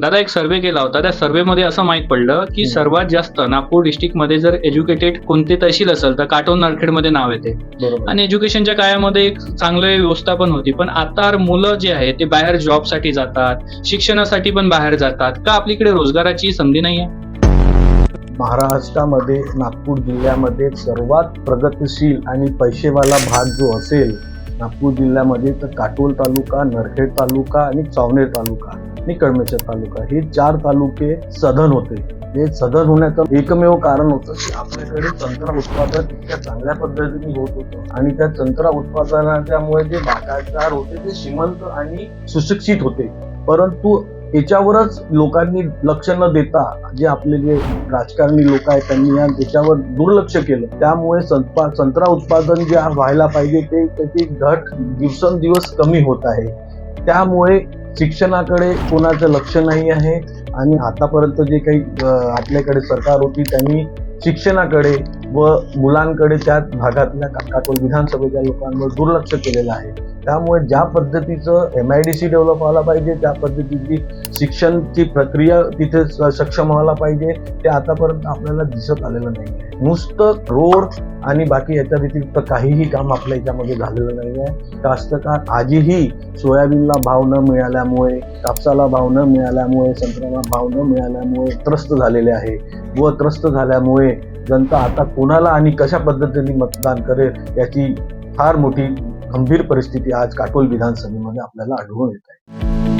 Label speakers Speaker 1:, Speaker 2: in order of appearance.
Speaker 1: दादा एक सर्वे केला होता. त्या सर्व्हेमध्ये असं माहीत पडलं की. सर्वात जास्त नागपूर डिस्ट्रिक्टमध्ये जर एज्युकेटेड कोणते तहसील असेल तर काटोन नरखेडमध्ये नाव येते. आणि एज्युकेशनच्या काळामध्ये एक चांगली व्यवस्था पण होती. पण आता मुलं जे आहे ते बाहेर जॉबसाठी जातात शिक्षणासाठी पण बाहेर जातात. का आपलीकडे रोजगाराची संधी नाही आहे
Speaker 2: महाराष्ट्रामध्ये नागपूर जिल्ह्यामध्ये सर्वात प्रगतशील आणि पैसेवाला भाग जो असेल नागपूर जिल्ह्यामध्ये तर काटोल तालुका नरखेड तालुका आणि चावनेर तालुका. आणि कळमेश्वर तालुका हे चार तालुके सधन होते. हे सधन होण्याचं एकमेव कारण होतं की आपल्याकडे संत्रा उत्पादन इतक्या चांगल्या पद्धतीने होत होतं. आणि त्या संत्रा उत्पादनाच्यामुळे जे बागायतदार होते ते श्रीमंत आणि सुशिक्षित होते. परंतु याच्यावरच लोकांनी लक्ष न देता जे आपले जे राजकारणी लोक आहेत त्यांनी या त्याच्यावर दुर्लक्ष केलं. त्यामुळे संपा संत्रा उत्पादन जे व्हायला पाहिजे ते त्याची घट दिवसेंदिवस कमी होत आहे. त्यामुळे शिक्षणाकडे कोणाचं लक्ष नाही आहे आणि आतापर्यंत जे काही आपल्याकडे सरकार होती त्यांनी शिक्षणाकडे व मुलांकडे त्या भागातल्या काकोल विधानसभेच्या लोकांवर दुर्लक्ष केलेलं आहे. त्यामुळे ज्या पद्धतीचं M I D C develop व्हायला पाहिजे त्या पद्धतीची शिक्षणची प्रक्रिया तिथे स- सक्षम व्हायला पाहिजे ते आतापर्यंत आपल्याला दिसत आलेलं नाही. नुसतं रोड आणि बाकी याच्या व्यतिरिक्त काहीही काम आपल्या याच्यामध्ये झालेलं नाही आहे. कास्तकार आजही सोयाबीनला भाव न मिळाल्यामुळे कापसाला भाव न मिळाल्यामुळे संत्र्याला भाव न मिळाल्यामुळे त्रस्त झालेले आहे. व त्रस्त झाल्यामुळे जनता आता कोणाला आणि कशा पद्धतीने मतदान करेल याची फार मोठी गंभीर परिस्थिती आज काटोल विधानसभेमध्ये आपल्याला आढळून येत आहे.